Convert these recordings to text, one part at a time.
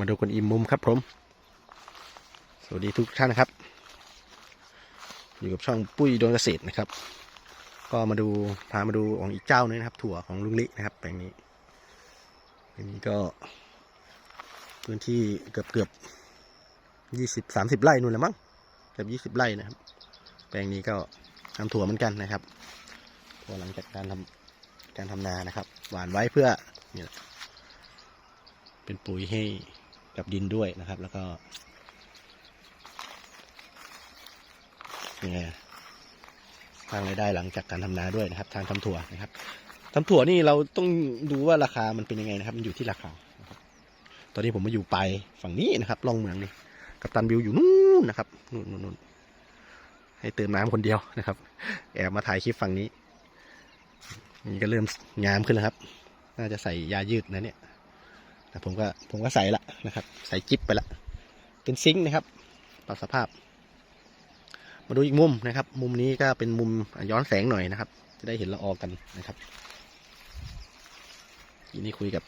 มาดูคนอิ่มมุมครับผม สวัสดีทุกท่านนะครับ อยู่กับช่องปุ้ยโดนเกษตรนะครับ ก็มาดูพามาดูของอีกเจ้านึงนะครับ ถั่วของลุงลินะครับแปลงนี้แปลงนี้ก็ พื้นที่เกือบเกือบยี่สิบสามสิบไร่นู่นแหละมั้งเกือบยี่สิบไร่นะครับ แปลงนี้ก็ทำถั่วเหมือนกันนะครับถั่วหลังจากการทำการทำนานะครับ หวานไว้เพื่อนี่แหละเป็นปุ๋ยให้ กับดินด้วยนะครับ แล้วก็ยังไงสร้างรายได้หลังจากการทำนาด้วยนะครับ ทางทำถั่วนะครับทำถั่วนี่เราต้องดูว่าราคามันเป็นยังไงนะครับ มันอยู่ที่ราคาตอนนี้ผมมาอยู่ไปฝั่งนี้นะครับล่องเมืองนี่กับตันบิวอยู่นู่นนะครับนู่นนู่นให้เติมน้ำคนเดียวนะครับ แอบมาถ่ายคลิปฝั่งนี้นี่ก็เริ่มงามขึ้นแล้วครับ น่าจะใส่ยายืดนะเนี่ย แต่ผมก็ผมก็ใส่ละนะครับ ใส่จิ๊บไปละ เป็นซิงค์นะครับปรับสภาพ มาดูอีกมุมนะครับ มุมนี้ก็เป็นมุมย้อนแสงหน่อยนะครับ จะได้เห็นละออกันนะครับทีนี้คุยกับ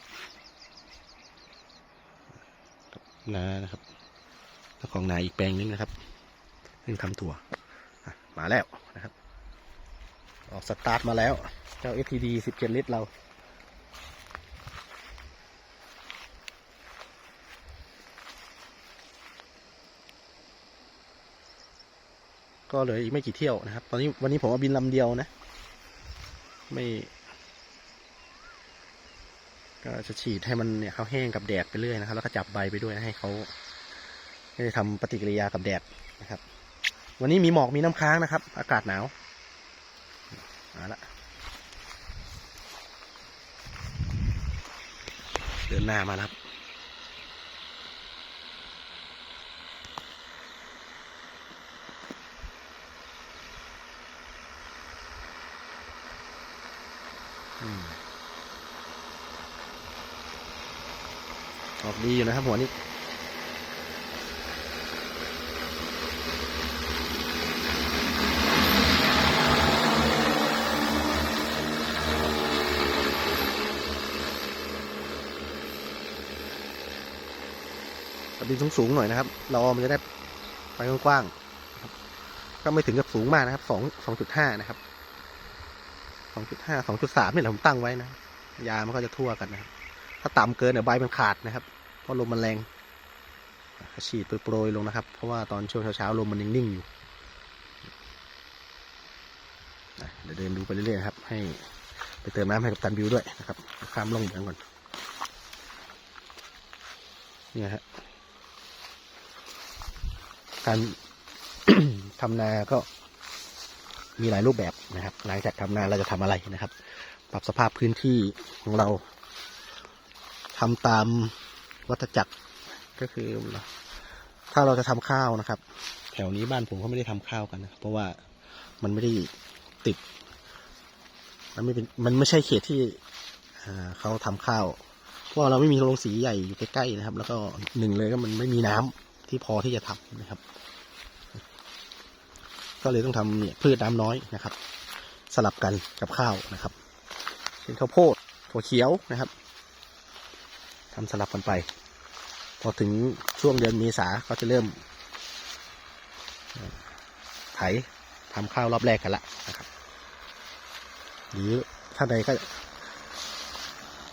นานะครับเจ้าของนาอีกแปลงนึงนะครับเพิ่งทำถั่วมาแล้วนะครับ ออกสตาร์ทมาแล้ว เจ้า FTD 17 ลิตรเรา ก็เหลืออีกไม่กี่เที่ยวนะครับ ตอนนี้วันนี้ผมเอาบินลำเดียวนะ ไม่ ก็จะฉีดให้มันเนี่ยเขาแห้งกับแดดไปเรื่อยนะครับ แล้วก็จับใบไปด้วยนะให้เขาได้ทำปฏิกิริยากับแดดนะครับ วันนี้มีหมอกมีน้ำค้างนะครับ อากาศหนาวมาละเดินหน้ามาครับ ออกดีอยู่นะครับ หัวนี้ดินสูงๆหน่อยนะครับเราเอมันจะได้ไปกว้างๆก็ไม่ถึงกับสูงมากนะครับสองสองจุดห้านะครับสองจุดห้าสองจุดสามนี่แหละผมตั้งไว้นะ ยามันก็จะทั่วกันนะครับ ถ้าต่ำเกินเนี่ยใบมันขาดนะครับ เพราะลมมันแรงฉีดโปรยๆลงนะครับ เพราะว่าตอนช่วงเช้าๆลมมันยังนิ่งอยู่เดี๋ยวเดินดูไปเรื่อยๆครับ ให้ไปเติมน้ำให้กับตันบิวด้วยนะครับ ข้ามล่องเหมืองก่อน เนี่ยฮะการทำนาก็มีหลายรูปแบบนะครับ หลังจากทำนาเราจะทำอะไรนะครับ ปรับสภาพพื้นที่ของเรา ทำตามวัฏจักรก็คือ ถ้าเราจะทำข้าวนะครับ แถวนี้บ้านผมเขาไม่ได้ทำข้าวกันนะเพราะว่ามันไม่ได้ติด มันไม่เป็นมันไม่ใช่เขตที่เขาทำข้าวเพราะเราไม่มีโรงสีใหญ่อยู่ใกล้ๆนะครับ แล้วก็หนึ่งเลยก็มันไม่มีน้ำที่พอที่จะทำนะครับ ก็เลยต้องทำเนี่ยพืชน้ำน้อยนะครับ สลับกันกับข้าวนะครับเช่นข้าวโพดถั่วเขียวนะครับ ทำสลับกันไป พอถึงช่วงเดือนเมษาก็จะเริ่ม ไถทำข้าวรอบแรกกันละนะครับ หรือถ้าใดก็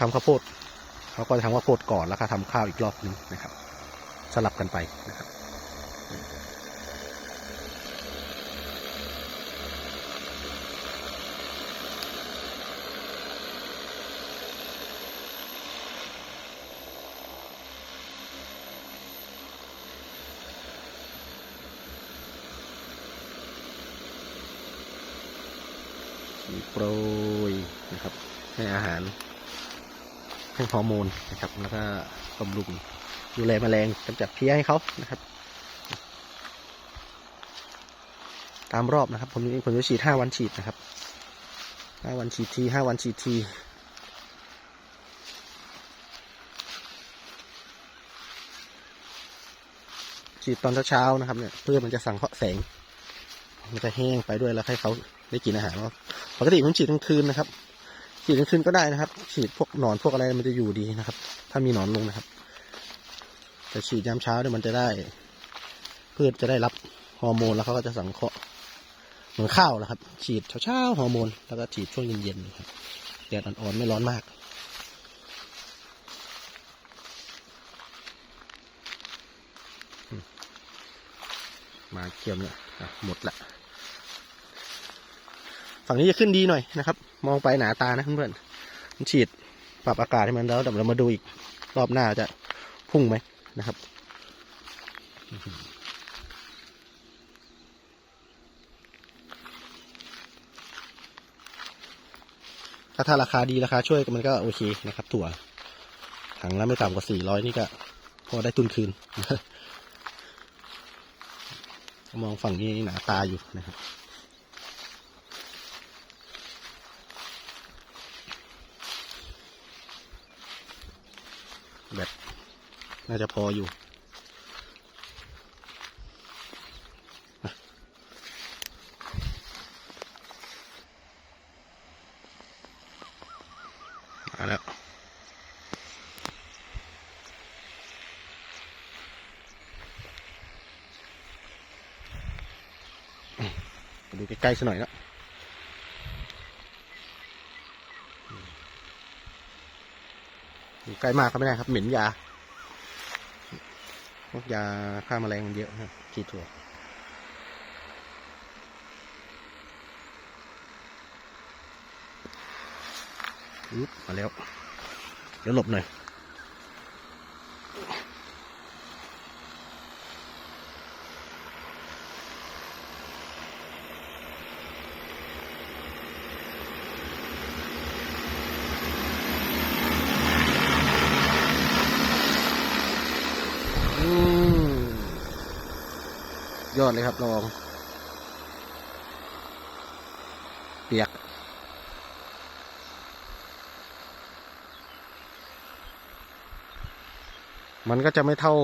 ทำข้าวโพดเขาก็จะทำข้าวโพดก่อนแล้วก็ทำข้าวอีกรอบนึงนะครับ สลับกันไปนะครับ โปรยนะครับ ให้อาหาร ให้ฮอร์โมนนะครับ แล้วก็บำรุงดูแลแมลงกำจัดเพี้ยให้เขานะครับ ตามรอบนะครับ ผมผมจะฉีดห้าวันฉีดนะครับห้าวันฉีดทีห้าวันฉีดทีฉีดตอนเช้าๆนะครับเนี่ยเพื่อมันจะสังเคราะห์แสง มันจะแห้งไปด้วยแล้วให้เขาได้กินอาหารว่าปกติผมฉีดกลางคืนนะครับ ฉีดกลางคืนก็ได้นะครับ ฉีดพวกหนอนพวกอะไรมันจะอยู่ดีนะครับ ถ้ามีหนอนลงนะครับแต่ฉีดยามเช้าเนี่ยมันจะได้พืชจะได้รับฮอร์โมนแล้วเขาก็จะสังเคราะห์เหมือนข้าวแหละครับ ฉีดเช้าๆฮอร์โมนแล้วก็ฉีดช่วงเย็นๆครับแดดอ่อนๆไม่ร้อนมากมาเกี่ยมเลยอะ หมดละ ฝั่งนี้จะขึ้นดีหน่อยนะครับ มองไปหนาตานะเพื่อนๆมันฉีดปรับอากาศให้มันแล้วเดี๋ยวเรามาดูอีกรอบหน้าจะพุ่งไหมนะครับถ้าถ้าราคาดีราคาช่วยมันก็โอเคนะครับ ถั่วถังละไม่ต่ำกว่าสี่ร้อยนี่ก็พอได้ทุนคืน มองฝั่งนี้หนาตาอยู่นะครับ แบบน่าจะพออยู่อะมาแล้ว มาดู ใกล้ๆสักหน่อยนะอยู่ใกล้มากก็ไม่ได้ครับ เหม็นยา พวกยาฆ่ามาแมลงมันเยอะครับฉีดถั่วอุ๊บมาแล้ว เดี๋ยวหลบหน่อย ยอดเลยครับลอง เปียก มันก็จะไม่เท่า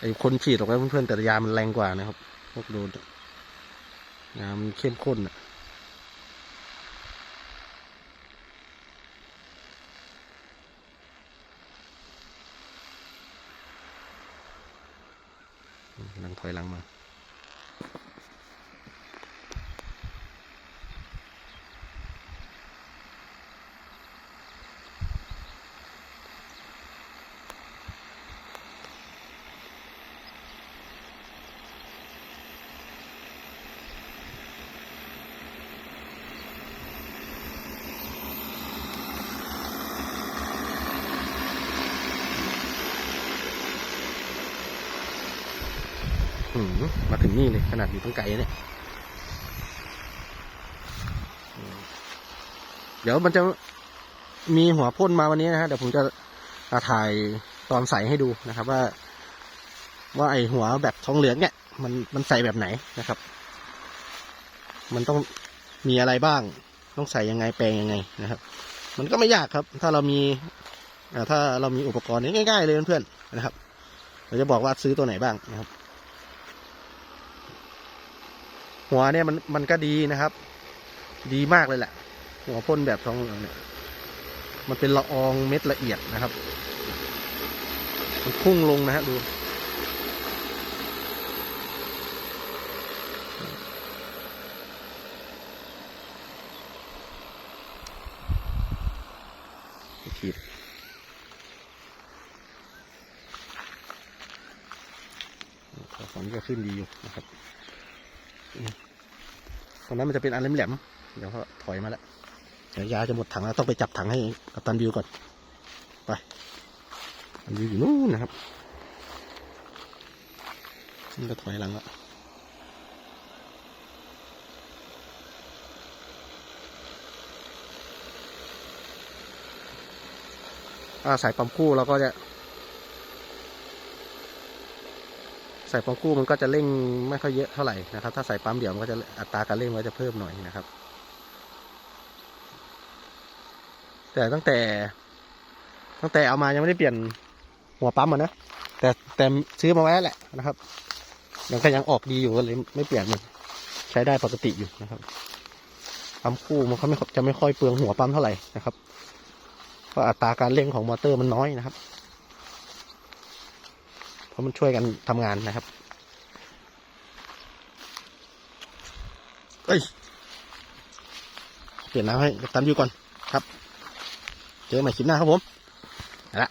ไอ้คนฉีดออกไปเพื่อนๆแต่ยามันแรงกว่านะครับพวกโดนยามันเข้มข้นอะลังถอย หลังมา มาถึงนี่เลยขนาดอยู่ตั้งไกลเนี่ย เดี๋ยวมันจะมีหัวพ่นมาวันนี้นะฮะเดี๋ยวผมจะาถ่ายตอนใส่ให้ดูนะครับ ว่า ว่าไอหัวแบบทองเหลืองเนี่ย มันมันใส่แบบไหนนะครับ มันต้องมีอะไรบ้าง ต้องใส่ยังไงแปลงยังไงนะครับ มันก็ไม่ยากครับ ถ้าเรามีถ้าเรามีอุปกรณ์นี้ง่ายๆเลยเพื่อนๆนะครับ เราจะบอกว่าซื้อตัวไหนบ้างนะครับ หัวเนี่ยมันมันก็ดีนะครับ ดีมากเลยแหละ หัวพ่นแบบทองเหลืองเนี่ย มันเป็นละอองเม็ดละเอียดนะครับ มันพุ่งลงนะฮะดูขีดฝั่งนี้ก็ขึ้นดีอยู่นะครับ ตรงนั้นมันจะเป็นอันแหลมๆเดี๋ยวเขาถอยมาแล้วเดี๋ยวยาจะหมดถังแล้วต้องไปจับถังให้กับตันบิวก่อน ไปตันบิวอยู่นู่นนะครับนี่ก็ถอยหลังละอาสายปั๊มคู่เราก็จะ ใส่ปั๊มคู่มันก็จะเร่งไม่ค่อยเยอะเท่าไหร่นะครับ ถ้าใส่ปั๊มเดี่ยวมันก็จะอัตราการเร่งมันก็จะเพิ่มหน่อยนะครับ แต่ตั้งแต่ ตั้งแต่เอามายังไม่ได้เปลี่ยนหัวปั๊มอะนะแต่แต่ซื้อมาไว้แหละนะครับยังก็ยังออกดีอยู่ก็เลยไม่เปลี่ยนมันใช้ได้ปกติอยู่นะครับปั๊มคู่มันเขาไม่จะไม่ค่อยเปลืองหัวปั๊มเท่าไหร่นะครับเพราะอัตราการเร่งของมอเตอร์มันน้อยนะครับ ราะมันช่วยกันทำงานนะครับเอ้ยเปลี่ยนน้ำให้กัปตันอยู่ก่อนครับ เจอกันใหม่คลิปหน้าครับผมเอาละ